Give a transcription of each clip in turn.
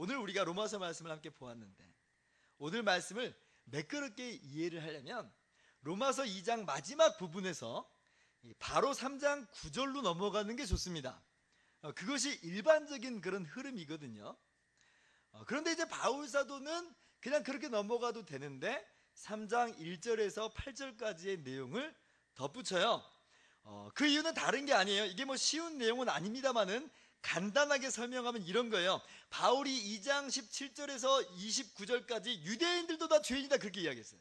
오늘 우리가 로마서 말씀을 함께 보았는데 오늘 말씀을 매끄럽게 이해를 하려면 로마서 2장 마지막 부분에서 이 바로 3장 9절로 넘어가는 게 좋습니다. 어, 그것이 일반적인 그런 흐름이거든요. 어, 그런데 이제 바울 사도는 그냥 그렇게 넘어가도 되는데 3장 1절에서 8절까지의 내용을 덧붙여요. 어, 그 이유는 다른 게 아니에요. 이게 뭐 쉬운 내용은 아닙니다만은 간단하게 설명하면 이런 거예요. 바울이 2장 17절에서 29절까지 유대인들도 다 죄인이다 그렇게 이야기했어요.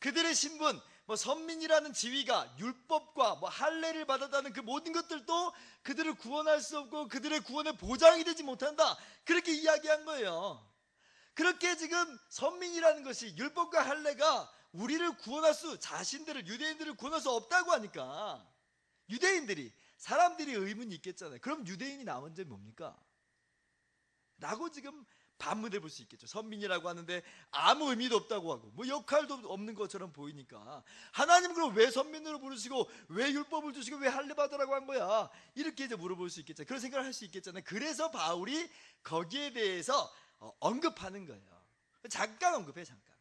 그들의 신분, 뭐 선민이라는 지위가 율법과 뭐 할례를 받았다는 그 모든 것들도 그들을 구원할 수 없고 그들의 구원의 보장이 되지 못한다. 그렇게 이야기한 거예요. 그렇게 지금 선민이라는 것이 율법과 할례가 우리를 구원할 수 자신들을 유대인들을 구원할 수 없다고 하니까 유대인들이 사람들이 의문이 있겠잖아요. 그럼 유대인이 남은 점이 뭡니까? 라고 지금 반문해 볼 수 있겠죠. 선민이라고 하는데 아무 의미도 없다고 하고 뭐 역할도 없는 것처럼 보이니까 하나님 그럼 왜 선민으로 부르시고 왜 율법을 주시고 왜 할례 받으라고 한 거야? 이렇게 이제 물어볼 수 있겠죠. 그런 생각을 할 수 있겠잖아요. 그래서 바울이 거기에 대해서 어, 언급하는 거예요. 잠깐 언급해 잠깐.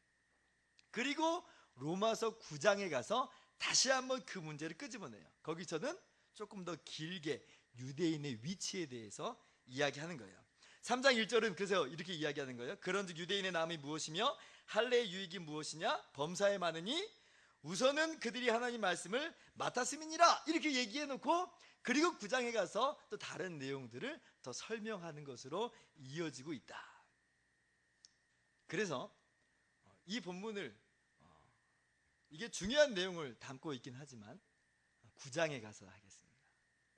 그리고 로마서 9장에 가서 다시 한번 그 문제를 끄집어내요. 거기서는 조금 더 길게 유대인의 위치에 대해서 이야기하는 거예요. 3장 1절은 그래서 이렇게 이야기하는 거예요. 그런즉 유대인의 남이 무엇이며 할례의 유익이 무엇이냐? 범사에 많으니 우선은 그들이 하나님 말씀을 맡았음이니라 이렇게 얘기해 놓고 그리고 9장에 가서 또 다른 내용들을 더 설명하는 것으로 이어지고 있다. 그래서 이 본문을 어, 이게 중요한 내용을 담고 있긴 하지만 9장에 가서 하겠습니다.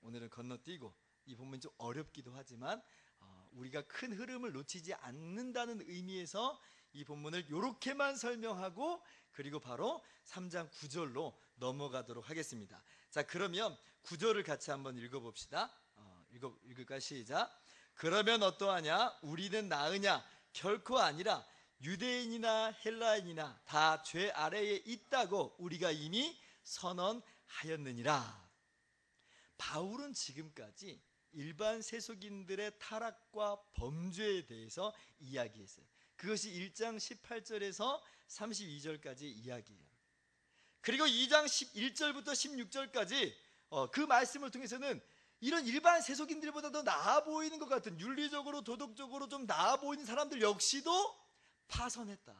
오늘은 건너뛰고 이 본문이 좀 어렵기도 하지만 어, 우리가 큰 흐름을 놓치지 않는다는 의미에서 이 본문을 이렇게만 설명하고 그리고 바로 3장 9절로 넘어가도록 하겠습니다. 자 그러면 9절을 같이 한번 읽어봅시다. 어, 읽어, 읽을까 시작. 그러면 어떠하냐? 우리는 나으냐? 결코 아니라 유대인이나 헬라인이나 다 죄 아래에 있다고 우리가 이미 선언하였느니라. 바울은 지금까지 일반 세속인들의 타락과 범죄에 대해서 이야기했어요. 그것이 1장 18절에서 32절까지 이야기해요. 그리고 2장 11절부터 16절까지 어, 그 말씀을 통해서는 이런 일반 세속인들보다 더 나아 보이는 것 같은 윤리적으로 도덕적으로 좀 나아 보이는 사람들 역시도 파선했다.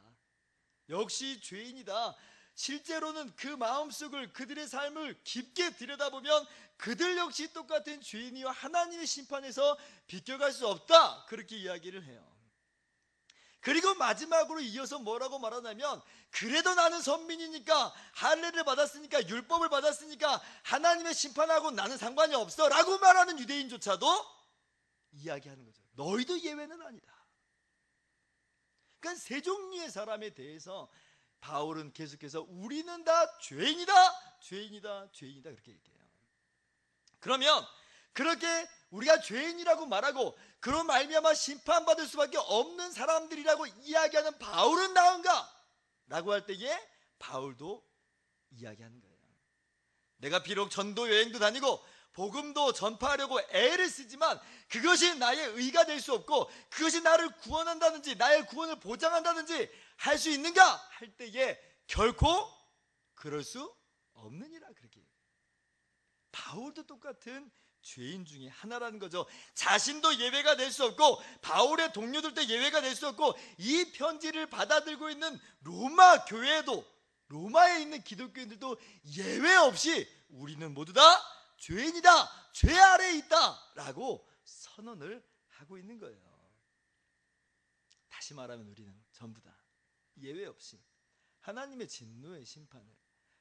역시 죄인이다. 실제로는 그 마음속을 그들의 삶을 깊게 들여다보면 그들 역시 똑같은 죄인이와 하나님의 심판에서 비껴갈 수 없다. 그렇게 이야기를 해요. 그리고 마지막으로 이어서 뭐라고 말하냐면 그래도 나는 선민이니까 할례를 받았으니까 율법을 받았으니까 하나님의 심판하고 나는 상관이 없어 라고 말하는 유대인조차도 이야기하는 거죠. 너희도 예외는 아니다. 그러니까 세 종류의 사람에 대해서 바울은 계속해서 우리는 다 죄인이다, 죄인이다, 죄인이다 그렇게 얘기해요. 그러면 그렇게 우리가 죄인이라고 말하고 그런 말미암아 심판받을 수밖에 없는 사람들이라고 이야기하는 바울은 나은가? 라고 할 때에 바울도 이야기하는 거예요. 내가 비록 전도 여행도 다니고 복음도 전파하려고 애를 쓰지만 그것이 나의 의가 될 수 없고 그것이 나를 구원한다든지 나의 구원을 보장한다든지 할 수 있는가 할 때에 결코 그럴 수 없느니라 그렇게 바울도 똑같은 죄인 중에 하나라는 거죠. 자신도 예외가 될 수 없고 바울의 동료들도 예외가 될 수 없고 이 편지를 받아들고 있는 로마 교회도 로마에 있는 기독교인들도 예외 없이 우리는 모두 다 죄인이다. 죄 아래에 있다라고 선언을 하고 있는 거예요. 다시 말하면 우리는 전부 다 예외 없이 하나님의 진노의 심판을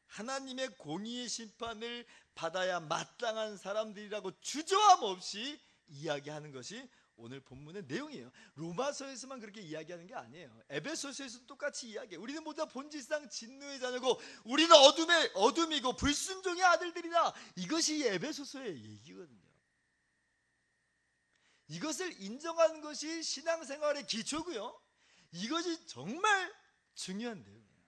하나님의 공의의 심판을 받아야 마땅한 사람들이라고 주저함 없이 이야기하는 것이 오늘 본문의 내용이에요. 로마서에서만 그렇게 이야기하는 게 아니에요. 에베소서에서도 똑같이 이야기해요. 우리는 모두 다 본질상 진노의 자녀고 우리는 어둠의 어둠이고 불순종의 아들들이다. 이것이 에베소서의 얘기거든요. 이것을 인정하는 것이 신앙생활의 기초고요. 이것이 정말 중요한 내용이에요.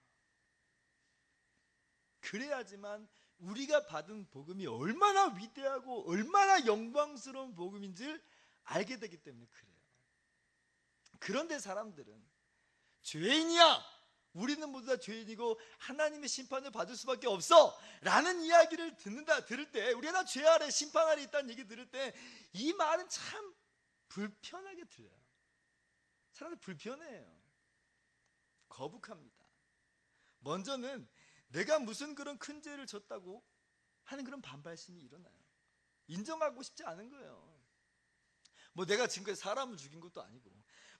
그래야지만 우리가 받은 복음이 얼마나 위대하고 얼마나 영광스러운 복음인지를 알게 되기 때문에 그래요. 그런데 사람들은 죄인이야. 우리는 모두 다 죄인이고 하나님의 심판을 받을 수밖에 없어. 라는 이야기를 듣는다 들을 때 우리가 다 죄 아래 심판 아래 있다는 얘기 들을 때 이 말은 참 불편하게 들려요. 사람들 불편해요. 거북합니다. 먼저는 내가 무슨 그런 큰 죄를 졌다고 하는 그런 반발심이 일어나요. 인정하고 싶지 않은 거예요. 뭐 내가 지금까지 사람을 죽인 것도 아니고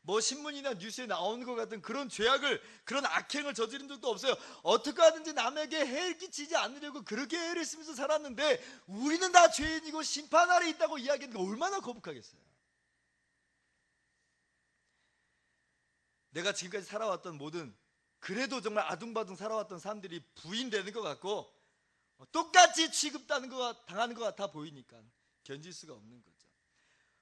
뭐 신문이나 뉴스에 나오는 것 같은 그런 죄악을 그런 악행을 저지른 적도 없어요. 어떻게 하든지 남에게 해를 끼치지 않으려고 그렇게 애를 쓰면서 살았는데 우리는 다 죄인이고 심판 아래 있다고 이야기하는 게 얼마나 거북하겠어요. 내가 지금까지 살아왔던 모든 그래도 정말 아둥바둥 살아왔던 사람들이 부인되는 것 같고 똑같이 취급당하는 것, 같- 당하는 것 같아 보이니까 견딜 수가 없는 거죠.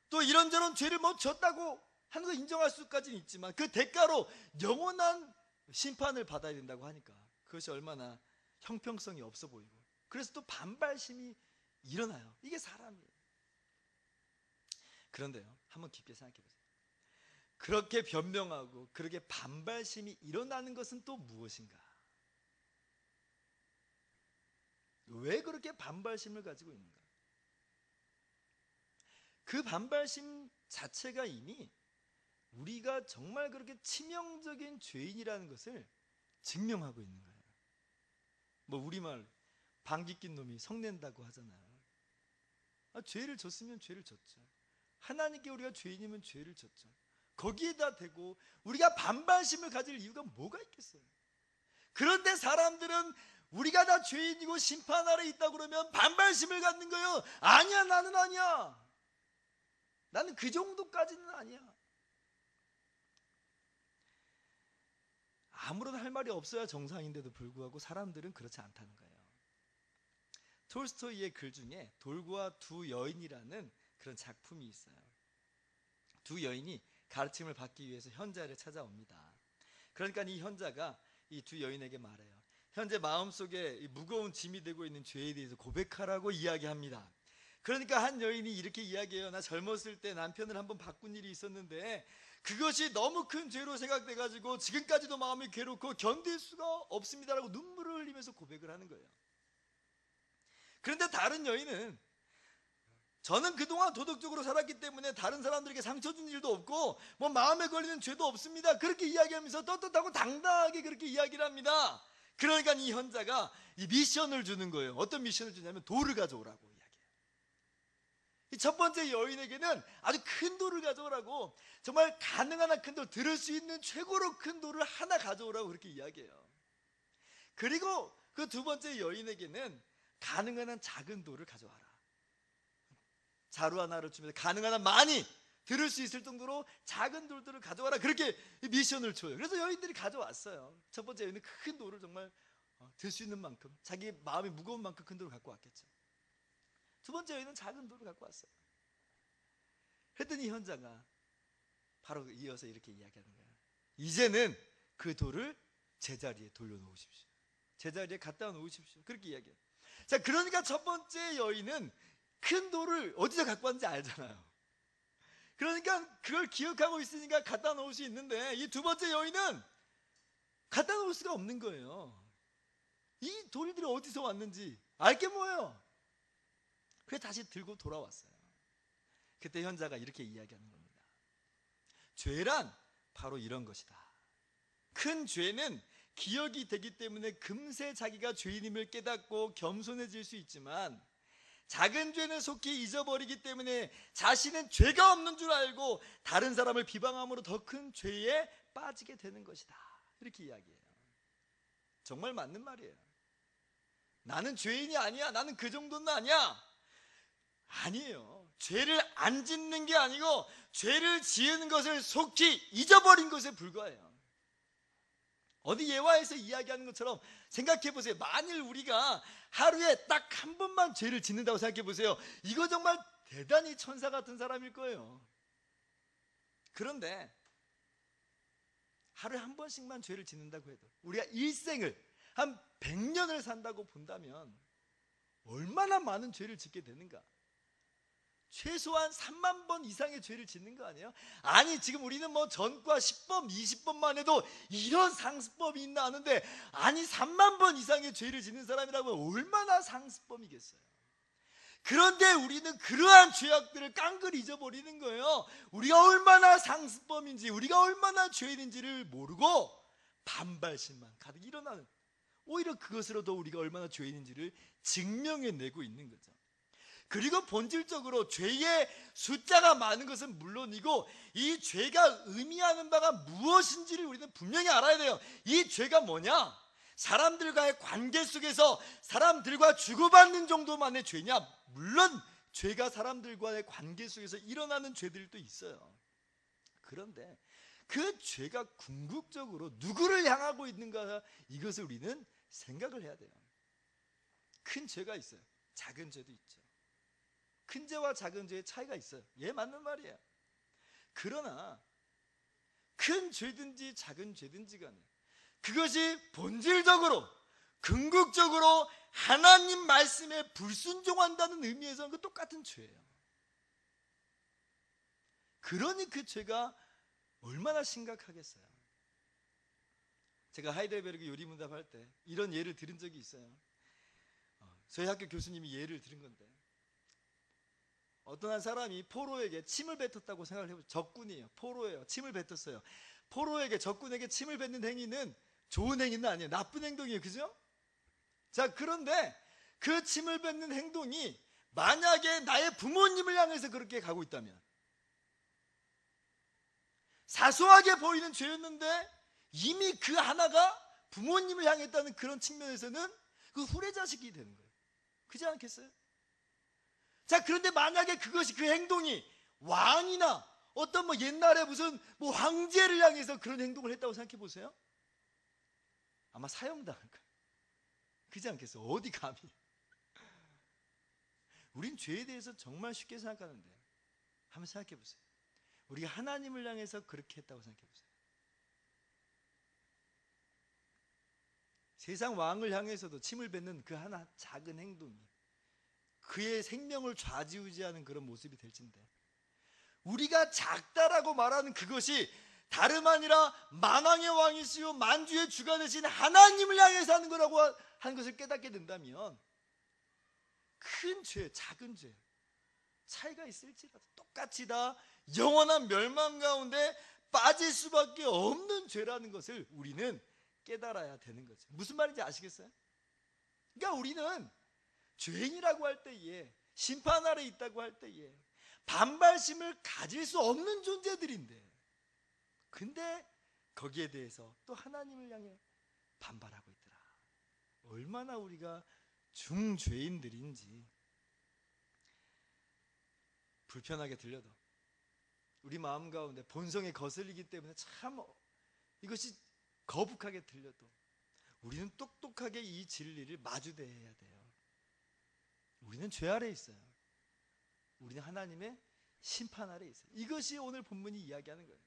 또 이런저런 죄를 뭐 졌다고 하는 거 인정할 수까지는 있지만 그 대가로 영원한 심판을 받아야 된다고 하니까 그것이 얼마나 형평성이 없어 보이고 그래서 또 반발심이 일어나요. 이게 사람이에요. 그런데요, 한번 깊게 생각해 보세요. 그렇게 변명하고 그렇게 반발심이 일어나는 것은 또 무엇인가? 왜 그렇게 반발심을 가지고 있는가? 그 반발심 자체가 이미 우리가 정말 그렇게 치명적인 죄인이라는 것을 증명하고 있는 거예요. 뭐 우리말 방귀 낀 놈이 성낸다고 하잖아요. 아, 죄를 졌으면 죄를 졌죠. 하나님께 우리가 죄인이면 죄를 졌죠. 거기에다 대고 우리가 반발심을 가질 이유가 뭐가 있겠어요? 그런데 사람들은 우리가 다 죄인이고 심판 아래 있다 그러면 반발심을 갖는 거예요. 아니야, 나는 아니야. 나는 그 정도까지는 아니야. 아무런 할 말이 없어야 정상인데도 불구하고 사람들은 그렇지 않다는 거예요. 톨스토이의 글 중에 돌과 두 여인이라는 그런 작품이 있어요. 두 여인이 가르침을 받기 위해서 현자를 찾아옵니다. 그러니까 이 현자가 이 두 여인에게 말해요. 현재 마음속에 이 무거운 짐이 되고 있는 죄에 대해서 고백하라고 이야기합니다. 그러니까 한 여인이 이렇게 이야기해요. 나 젊었을 때 남편을 한번 바꾼 일이 있었는데 그것이 너무 큰 죄로 생각돼 가지고 지금까지도 마음이 괴롭고 견딜 수가 없습니다라고 눈물을 흘리면서 고백을 하는 거예요. 그런데 다른 여인은 저는 그동안 도덕적으로 살았기 때문에 다른 사람들에게 상처 준 일도 없고 뭐 마음에 걸리는 죄도 없습니다. 그렇게 이야기하면서 떳떳하고 당당하게 그렇게 이야기를 합니다. 그러니까 이 현자가 이 미션을 주는 거예요. 어떤 미션을 주냐면 돌을 가져오라고 이야기해요. 이첫 번째 여인에게는 아주 큰 돌을 가져오라고 정말 가능한 한 큰 돌, 들을 수 있는 최고로 큰 돌을 하나 가져오라고 그렇게 이야기해요. 그리고 그 두 번째 여인에게는 가능한 한 작은 돌을 가져와라. 자루 하나를 주면서 가능한 한 많이 들을 수 있을 정도로 작은 돌들을 가져와라. 그렇게 미션을 줘요. 그래서 여인들이 가져왔어요. 첫 번째 여인은 큰 돌을 정말 어, 들수 있는 만큼 자기 마음이 무거운 만큼 큰 돌을 갖고 왔겠죠. 두 번째 여인은 작은 돌을 갖고 왔어요. 했더니 현자가 바로 이어서 이렇게 이야기하는 거예요. 이제는 그 돌을 제자리에 돌려놓으십시오. 제자리에 갖다 놓으십시오. 그렇게 이야기해요. 자, 그러니까 첫 번째 여인은 큰 돌을 어디서 갖고 왔는지 알잖아요. 그러니까 그걸 기억하고 있으니까 갖다 놓을 수 있는데 이 두 번째 여인은 갖다 놓을 수가 없는 거예요. 이 돌들이 어디서 왔는지 알게 뭐예요. 그래 다시 들고 돌아왔어요. 그때 현자가 이렇게 이야기하는 겁니다. 죄란 바로 이런 것이다. 큰 죄는 기억이 되기 때문에 금세 자기가 죄인임을 깨닫고 겸손해질 수 있지만 작은 죄는 속히 잊어버리기 때문에 자신은 죄가 없는 줄 알고 다른 사람을 비방함으로 더 큰 죄에 빠지게 되는 것이다. 이렇게 이야기해요. 정말 맞는 말이에요. 나는 죄인이 아니야. 나는 그 정도는 아니야. 아니에요. 죄를 안 짓는 게 아니고 죄를 지은 것을 속히 잊어버린 것에 불과해요. 어디 예화에서 이야기하는 것처럼 생각해 보세요. 만일 우리가 하루에 딱 한 번만 죄를 짓는다고 생각해 보세요. 이거 정말 대단히 천사 같은 사람일 거예요. 그런데 하루에 한 번씩만 죄를 짓는다고 해도 우리가 일생을 한 100년을 산다고 본다면 얼마나 많은 죄를 짓게 되는가? 최소한 3만 번 이상의 죄를 짓는 거 아니에요? 아니 지금 우리는 뭐 전과 10번, 20번만 해도 이런 상습범이 있나 하는데 아니 3만 번 이상의 죄를 짓는 사람이라면 얼마나 상습범이겠어요? 그런데 우리는 그러한 죄악들을 깡그리 잊어버리는 거예요. 우리가 얼마나 상습범인지, 우리가 얼마나 죄인인지를 모르고 반발심만 가득 일어나는. 오히려 그것으로도 우리가 얼마나 죄인인지를 증명해내고 있는 거죠. 그리고 본질적으로 죄의 숫자가 많은 것은 물론이고 이 죄가 의미하는 바가 무엇인지를 우리는 분명히 알아야 돼요. 이 죄가 뭐냐? 사람들과의 관계 속에서 사람들과 주고받는 정도만의 죄냐? 물론 죄가 사람들과의 관계 속에서 일어나는 죄들도 있어요. 그런데 그 죄가 궁극적으로 누구를 향하고 있는가 이것을 우리는 생각을 해야 돼요. 큰 죄가 있어요. 작은 죄도 있죠. 큰 죄와 작은 죄의 차이가 있어요. 예, 맞는 말이에요. 그러나 큰 죄든지 작은 죄든지 간에 그것이 본질적으로 궁극적으로 하나님 말씀에 불순종한다는 의미에서는 그 똑같은 죄예요. 그러니 그 죄가 얼마나 심각하겠어요. 제가 하이델베르그 요리문답 할 때 이런 예를 들은 적이 있어요. 어, 저희 학교 교수님이 예를 들은 건데 어떤 한 사람이 포로에게 침을 뱉었다고 생각을 해보죠. 적군이에요. 포로예요. 침을 뱉었어요. 포로에게 적군에게 침을 뱉는 행위는 좋은 행위는 아니에요. 나쁜 행동이에요. 그죠? 자, 그런데 그 침을 뱉는 행동이 만약에 나의 부모님을 향해서 그렇게 가고 있다면 사소하게 보이는 죄였는데 이미 그 하나가 부모님을 향했다는 그런 측면에서는 그 후레자식이 되는 거예요. 그지 않겠어요? 자, 그런데 만약에 그것이 그 행동이 왕이나 어떤 뭐 옛날에 무슨 뭐 황제를 향해서 그런 행동을 했다고 생각해 보세요. 아마 사형당할 거예요. 그지 않겠어요? 어디 감히? 우린 죄에 대해서 정말 쉽게 생각하는데 한번 생각해 보세요. 우리가 하나님을 향해서 그렇게 했다고 생각해 보세요. 세상 왕을 향해서도 침을 뱉는 그 하나 작은 행동이 그의 생명을 좌지우지하는 그런 모습이 될진데 우리가 작다라고 말하는 그것이 다름 아니라 만왕의 왕이시요 만주의 주가 되신 하나님을 향해서 하는 거라고 하는 것을 깨닫게 된다면 큰 죄, 작은 죄 차이가 있을지라도 똑같이 다 영원한 멸망 가운데 빠질 수밖에 없는 죄라는 것을 우리는 깨달아야 되는 거죠. 무슨 말인지 아시겠어요? 그러니까 우리는 죄인이라고 할 때에 심판 아래 있다고 할 때에 반발심을 가질 수 없는 존재들인데 근데 거기에 대해서 또 하나님을 향해 반발하고 있더라. 얼마나 우리가 중죄인들인지 불편하게 들려도 우리 마음 가운데 본성에 거슬리기 때문에 참 이것이 거북하게 들려도 우리는 똑똑하게 이 진리를 마주대해야 돼요. 우리는 죄 아래 있어요. 우리는 하나님의 심판 아래 있어요. 이것이 오늘 본문이 이야기하는 거예요.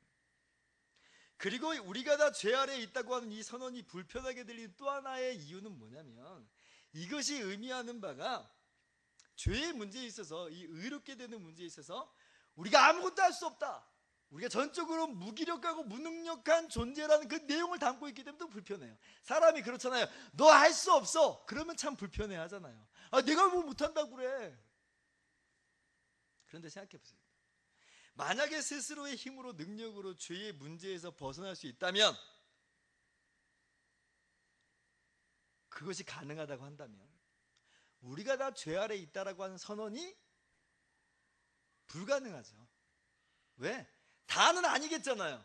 그리고 우리가 다 죄 아래 있다고 하는 이 선언이 불편하게 들리는 또 하나의 이유는 뭐냐면 이것이 의미하는 바가 죄의 문제에 있어서 이 의롭게 되는 문제에 있어서 우리가 아무것도 할 수 없다. 우리가 전적으로 무기력하고 무능력한 존재라는 그 내용을 담고 있기 때문에 또 불편해요. 사람이 그렇잖아요. 너 할 수 없어. 그러면 참 불편해 하잖아요. 아, 내가 뭐 못한다고 그래. 그런데 생각해 보세요. 만약에 스스로의 힘으로 능력으로 죄의 문제에서 벗어날 수 있다면 그것이 가능하다고 한다면 우리가 다 죄 아래 있다라고 하는 선언이 불가능하죠. 왜? 다는 아니겠잖아요.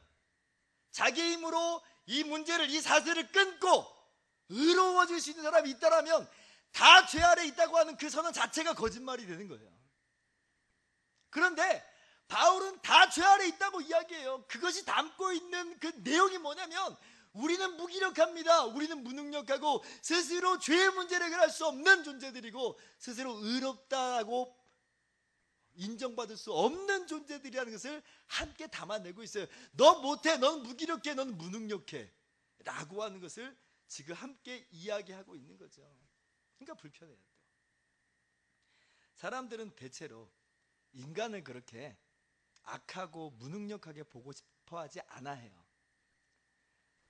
자기 힘으로 이 문제를 이 사슬을 끊고 의로워질 수 있는 사람이 있다라면 다 죄 아래 있다고 하는 그 선언 자체가 거짓말이 되는 거예요. 그런데 바울은 다 죄 아래 있다고 이야기해요. 그것이 담고 있는 그 내용이 뭐냐면 우리는 무기력합니다. 우리는 무능력하고 스스로 죄의 문제를 해결할 수 없는 존재들이고 스스로 의롭다고 인정받을 수 없는 존재들이라는 것을 함께 담아내고 있어요. 너 못해, 넌 무기력해, 넌 무능력해. 라고 하는 것을 지금 함께 이야기하고 있는 거죠. 그러니까 불편해요. 또. 사람들은 대체로 인간을 그렇게 악하고 무능력하게 보고 싶어 하지 않아 해요.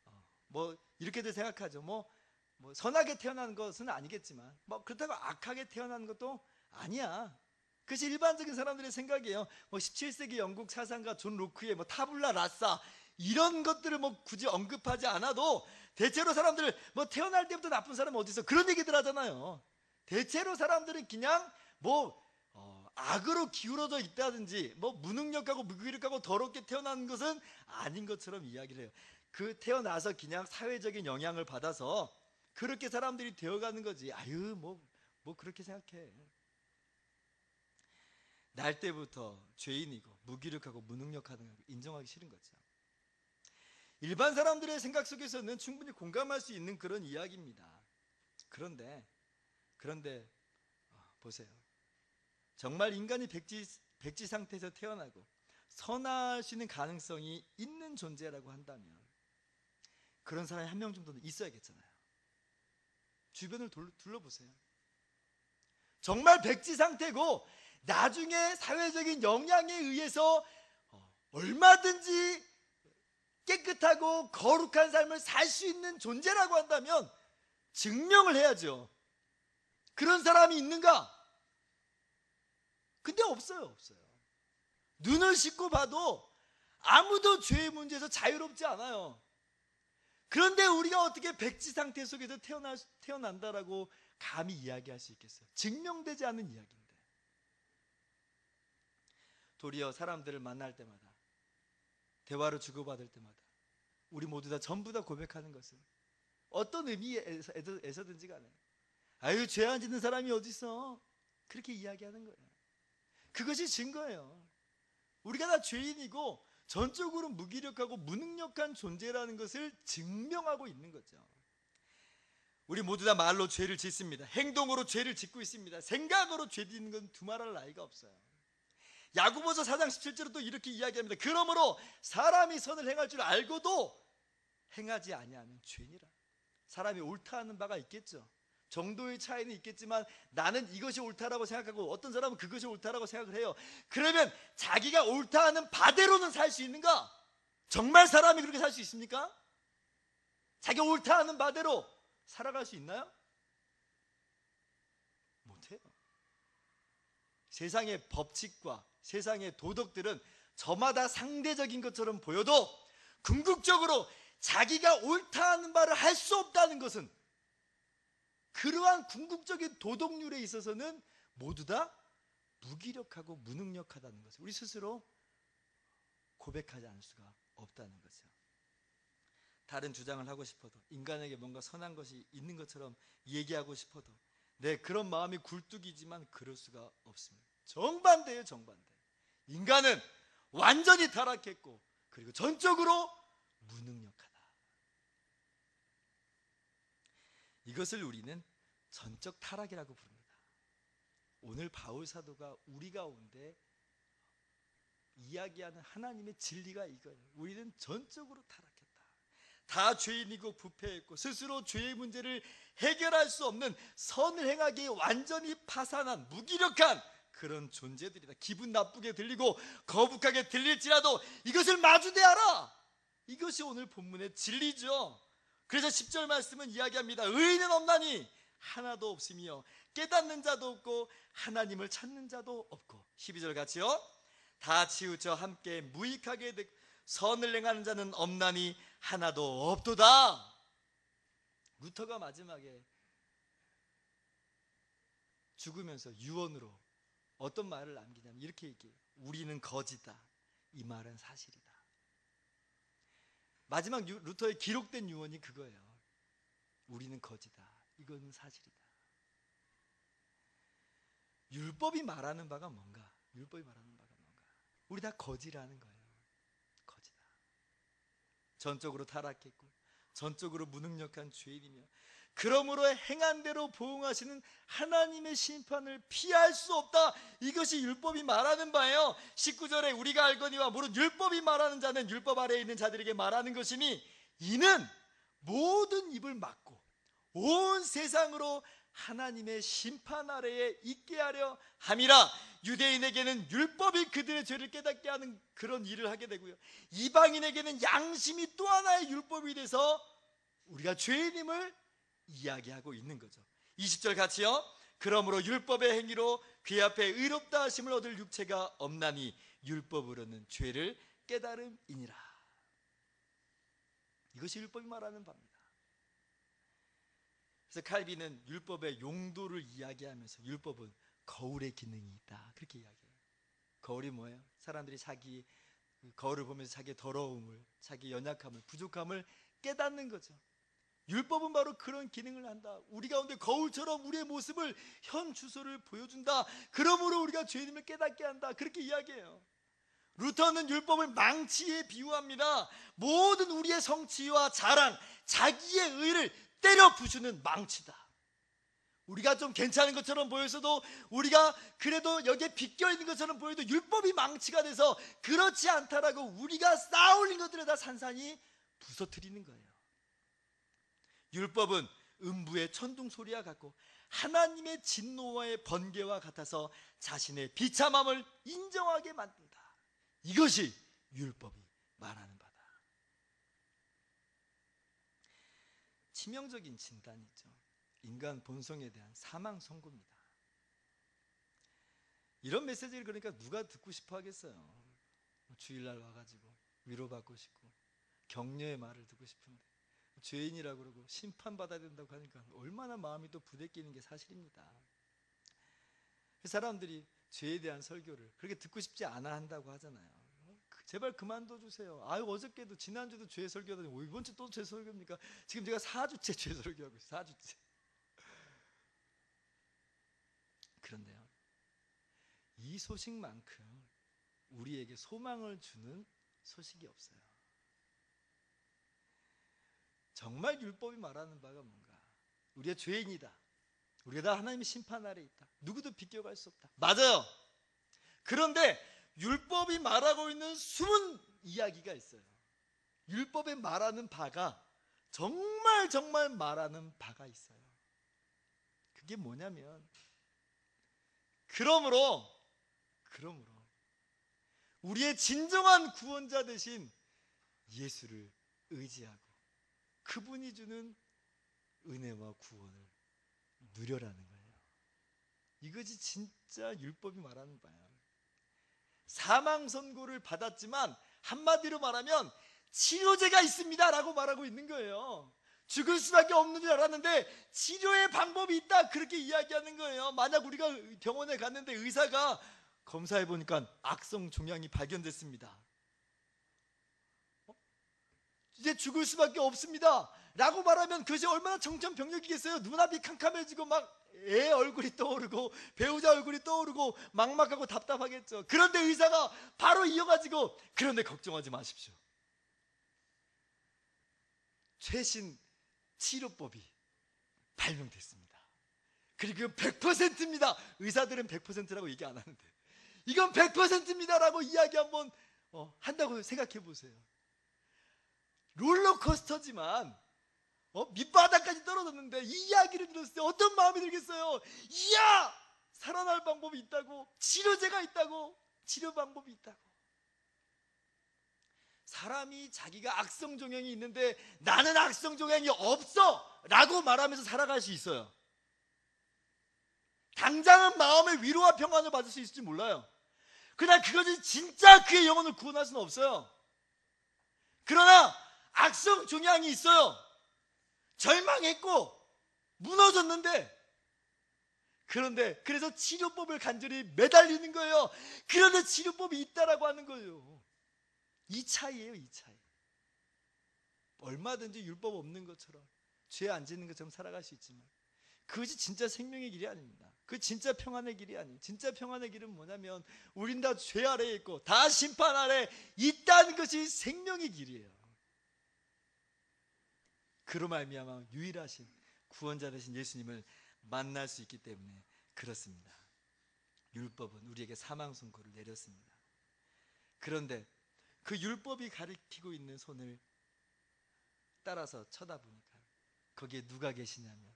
어, 뭐 이렇게도 생각하죠. 뭐, 뭐 선하게 태어난 것은 아니겠지만 뭐 그렇다고 악하게 태어난 것도 아니야. 그것이 일반적인 사람들의 생각이에요. 뭐 17세기 영국 사상가 존 로크의 뭐 타블라 라사 이런 것들을 뭐 굳이 언급하지 않아도 대체로 사람들 뭐 태어날 때부터 나쁜 사람 어디 있어 그런 얘기들 하잖아요. 대체로 사람들은 그냥 뭐 어, 악으로 기울어져 있다든지 뭐 무능력하고 무기력하고 더럽게 태어난 것은 아닌 것처럼 이야기를 해요. 그 태어나서 그냥 사회적인 영향을 받아서 그렇게 사람들이 되어가는 거지. 아유 뭐뭐 그렇게 생각해. 날 때부터 죄인이고 무기력하고 무능력하다는 걸 인정하기 싫은 거죠. 일반 사람들의 생각 속에서는 충분히 공감할 수 있는 그런 이야기입니다. 그런데 그런데 어, 보세요. 정말 인간이 백지 백지 상태에서 태어나고 있는 가능성이 있는 존재라고 한다면 그런 사람이 한 명 정도는 있어야겠잖아요. 주변을 돌- 둘러보세요. 정말 백지 상태고 나중에 사회적인 영향에 의해서 어, 얼마든지 깨끗하고 거룩한 삶을 살 수 있는 존재라고 한다면 증명을 해야죠. 그런 사람이 있는가? 근데 없어요, 없어요. 눈을 씻고 봐도 아무도 죄의 문제에서 자유롭지 않아요. 그런데 우리가 어떻게 백지 상태 속에서 태어나, 태어난다라고 감히 이야기할 수 있겠어요? 증명되지 않는 이야기인데. 도리어 사람들을 만날 때마다 대화를 주고받을 때마다 우리 모두 다 전부 다 고백하는 것은 어떤 의미에서, 든지 간에 아유 죄 안 짓는 사람이 어디 있어 그렇게 이야기하는 거예요. 그것이 증거예요. 우리가 다 죄인이고 전적으로 무기력하고 무능력한 존재라는 것을 증명하고 있는 거죠. 우리 모두 다 말로 죄를 짓습니다. 행동으로 죄를 짓고 있습니다. 생각으로 죄 짓는 건 두말할 나위가 없어요. 야구보서 4장 17절로 또 이렇게 이야기합니다. 그러므로 사람이 선을 행할 줄 알고도 행하지 아니하면 죄니라. 사람이 옳다 하는 바가 있겠죠. 정도의 차이는 있겠지만 나는 이것이 옳다라고 생각하고 어떤 사람은 그것이 옳다라고 생각을 해요. 그러면 자기가 옳다 하는 바대로는 살 수 있는가? 정말 사람이 그렇게 살 수 있습니까? 자기가 옳다 하는 바대로 살아갈 수 있나요? 못해요. 세상의 법칙과 세상의 도덕들은 저마다 상대적인 것처럼 보여도 궁극적으로 자기가 옳다 하는 바를 할수 없다는 것은 그러한 궁극적인 도덕률에 있어서는 모두 다 무기력하고 무능력하다는 것을 우리 스스로 고백하지 않을 수가 없다는 거죠. 다른 주장을 하고 싶어도 인간에게 뭔가 선한 것이 있는 것처럼 얘기하고 싶어도 네 그런 마음이 굴뚝이지만 그럴 수가 없습니다. 정반대예요, 정반대. 인간은 완전히 타락했고 그리고 전적으로 무능력하다. 이것을 우리는 전적 타락이라고 부릅니다. 오늘 바울 사도가 우리 가운데 이야기하는 하나님의 진리가 이거예요. 우리는 전적으로 타락했다. 다 죄인이고 부패했고 스스로 죄의 문제를 해결할 수 없는 선을 행하기에 완전히 파산한 무기력한 그런 존재들이다. 기분 나쁘게 들리고 거북하게 들릴지라도 이것을 마주 대하라. 이것이 오늘 본문의 진리죠. 그래서 10절 말씀은 이야기합니다. 의인은 없나니 하나도 없으며 깨닫는 자도 없고 하나님을 찾는 자도 없고 12절 같이요. 다 치우쳐 함께 무익하게 선을 행하는 자는 없나니 하나도 없도다. 루터가 마지막에 죽으면서 유언으로 어떤 말을 남기냐면 이렇게 얘기해요. 우리는 거지다. 이 말은 사실이다. 마지막 유- 루터의 기록된 유언이 그거예요. 우리는 거지다. 이건 사실이다. 율법이 말하는 바가 뭔가? 율법이 말하는 바가 뭔가? 우리 다 거지라는 거예요. 거지다. 전적으로 타락했고 전적으로 무능력한 죄인이며 그러므로 행한 대로 보응하시는 하나님의 심판을 피할 수 없다. 이것이 율법이 말하는 바예요. 19절에 우리가 알거니와 무릇 율법이 말하는 자는 율법 아래에 있는 자들에게 말하는 것이니 이는 모든 입을 막고 온 세상으로 하나님의 심판 아래에 있게 하려 함이라 유대인에게는 율법이 그들의 죄를 깨닫게 하는 그런 일을 하게 되고요. 이방인에게는 양심이 또 하나의 율법이 돼서 우리가 죄인임을 이야기하고 있는 거죠. 20절 같이요. 그러므로 율법의 행위로 귀 앞에 의롭다 하심을 얻을 육체가 없나니 율법으로는 죄를 깨달음이니라. 이것이 율법이 말하는 바입니다. 그래서 칼빈은 율법의 용도를 이야기하면서 율법은 거울의 기능이 있다. 그렇게 이야기해요. 거울이 뭐예요? 사람들이 자기 그 거울을 보면서 자기의 더러움을, 자기 연약함을, 부족함을 깨닫는 거죠. 율법은 바로 그런 기능을 한다. 우리 가운데 거울처럼 우리의 모습을 현 주소를 보여준다. 그러므로 우리가 죄인임을 깨닫게 한다. 그렇게 이야기해요. 루터는 율법을 망치에 비유합니다. 모든 우리의 성취와 자랑, 자기의 의를 때려 부수는 망치다. 우리가 좀 괜찮은 것처럼 보여서도 우리가 그래도 여기에 비껴 있는 것처럼 보여도 율법이 망치가 돼서 그렇지 않다라고 우리가 쌓아올린 것들을 다 산산이 부서뜨리는 거예요. 율법은 음부의 천둥 소리와 같고 하나님의 진노와의 번개와 같아서 자신의 비참함을 인정하게 만든다. 이것이 율법이 말하는 바다. 치명적인 진단이 있죠. 인간 본성에 대한 사망 선고입니다. 이런 메시지를 그러니까 누가 듣고 싶어 하겠어요. 뭐 주일날 와가지고 위로받고 싶고 격려의 말을 듣고 싶은데 죄인이라고 그러고 심판받아야 된다고 하니까 얼마나 마음이 또 부대끼는 게 사실입니다. 그 사람들이 죄에 대한 설교를 그렇게 듣고 싶지 않아 한다고 하잖아요. 그 제발 그만둬 주세요. 아유 어저께도 지난주도 죄 설교하더니 뭐 이번 주 또 죄 설교입니까? 지금 제가 4주째 죄 설교하고 있어요. 4주째. 그런데요. 이 소식만큼 우리에게 소망을 주는 소식이 없어요. 정말 율법이 말하는 바가 뭔가? 우리가 죄인이다. 우리가 다 하나님의 심판 아래 있다. 누구도 비껴갈 수 없다. 맞아요. 그런데 율법이 말하고 있는 숨은 이야기가 있어요. 율법에 말하는 바가 정말 정말 말하는 바가 있어요. 그게 뭐냐면 그러므로 그러므로 우리의 진정한 구원자 되신 예수를 의지하고 그분이 주는 은혜와 구원을 누려라는 거예요. 이것이 진짜 율법이 말하는 바야. 사망 선고를 받았지만 한마디로 말하면 치료제가 있습니다라고 말하고 있는 거예요. 죽을 수밖에 없는 줄 알았는데 치료의 방법이 있다 그렇게 이야기하는 거예요. 만약 우리가 병원에 갔는데 의사가 검사해 보니까 악성 종양이 발견됐습니다. 어? 이제 죽을 수밖에 없습니다. 라고 말하면 그것이 얼마나 정천병력이겠어요. 눈앞이 캄캄해지고 막 애 얼굴이 떠오르고 배우자 얼굴이 떠오르고 막막하고 답답하겠죠. 그런데 의사가 바로 이어가지고 그런데 걱정하지 마십시오. 최신 치료법이 발명됐습니다. 그리고 100%입니다. 의사들은 100%라고 얘기 안 하는데 이건 100%입니다라고 이야기 한번 어, 한다고 생각해 보세요. 롤러코스터지만 어, 밑바닥까지 떨어졌는데 이 이야기를 들었을 때 어떤 마음이 들겠어요? 이야! 살아날 방법이 있다고 치료제가 있다고 치료 방법이 있다고. 사람이 자기가 악성 종양이 있는데 나는 악성 종양이 없어! 라고 말하면서 살아갈 수 있어요. 당장은 마음의 위로와 평안을 받을 수 있을지 몰라요. 그러나 그것이 진짜 그의 영혼을 구원할 수는 없어요. 그러나 악성 종양이 있어요 절망했고 무너졌는데 그런데 그래서 치료법을 간절히 매달리는 거예요. 그런데 치료법이 있다라고 하는 거예요. 이 차이예요, 이 차이. 얼마든지 율법 없는 것처럼 죄 안 짓는 것처럼 살아갈 수 있지만 그것이 진짜 생명의 길이 아닙니다. 그 진짜 평안의 길이 아니. 진짜 평안의 길은 뭐냐면 우린 다 죄 아래에 있고 다 심판 아래 있다는 것이 생명의 길이에요. 그로 말미암아 유일하신 구원자 되신 예수님을 만날 수 있기 때문에 그렇습니다. 율법은 우리에게 사망 선고를 내렸습니다. 그런데 그 율법이 가리키고 있는 손을 따라서 쳐다보니까 거기에 누가 계시냐면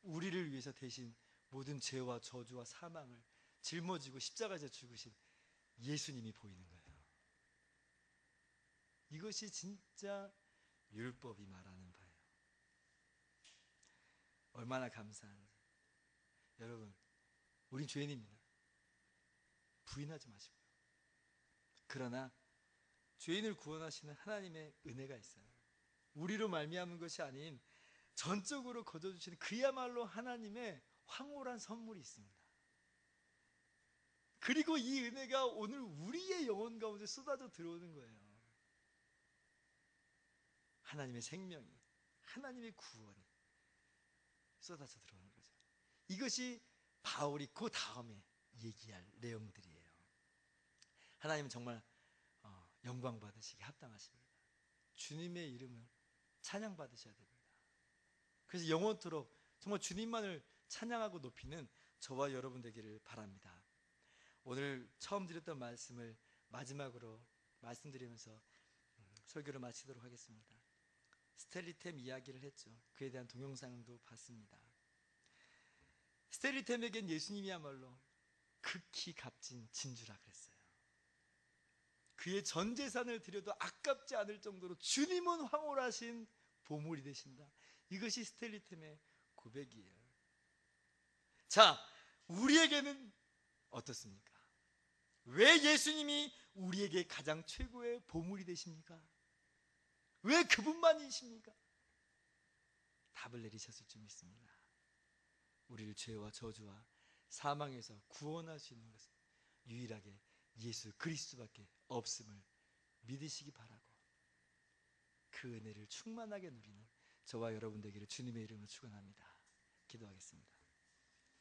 우리를 위해서 대신 모든 죄와 저주와 사망을 짊어지고 십자가에서 죽으신 예수님이 보이는 거예요. 이것이 진짜 율법이 말하는 바예요. 얼마나 감사한지. 여러분, 우린 죄인입니다. 부인하지 마시고요. 그러나 죄인을 구원하시는 하나님의 은혜가 있어요. 우리로 말미암은 것이 아닌 전적으로 거저 주시는 그야말로 하나님의 황홀한 선물이 있습니다. 그리고 이 은혜가 오늘 우리의 영혼 가운데 쏟아져 들어오는 거예요. 하나님의 생명이, 하나님의 구원이 쏟아져 들어오는 거죠. 이것이 바울이 그 다음에 얘기할 내용들이에요. 하나님은 정말 어, 영광 받으시기 합당하십니다. 주님의 이름을 찬양 받으셔야 됩니다. 그래서 영원토록 정말 주님만을 찬양하고 높이는 저와 여러분 되기를 바랍니다. 오늘 처음 드렸던 말씀을 마지막으로 말씀드리면서 음, 설교를 마치도록 하겠습니다. 스텔리템 이야기를 했죠. 그에 대한 동영상도 봤습니다. 스텔리템에겐 예수님이야말로 극히 값진 진주라 그랬어요. 그의 전 재산을 드려도 아깝지 않을 정도로 주님은 황홀하신 보물이 되신다. 이것이 스텔리템의 고백이에요. 자, 우리에게는 어떻습니까? 왜 예수님이 우리에게 가장 최고의 보물이 되십니까? 왜 그분만이십니까? 답을 내리셨을 줄 믿습니다. 우리를 죄와 저주와 사망에서 구원할 수 있는 것은 유일하게 예수 그리스도밖에 없음을 믿으시기 바라고 그 은혜를 충만하게 누리는 저와 여러분 되기를 주님의 이름으로 축원합니다. 기도하겠습니다.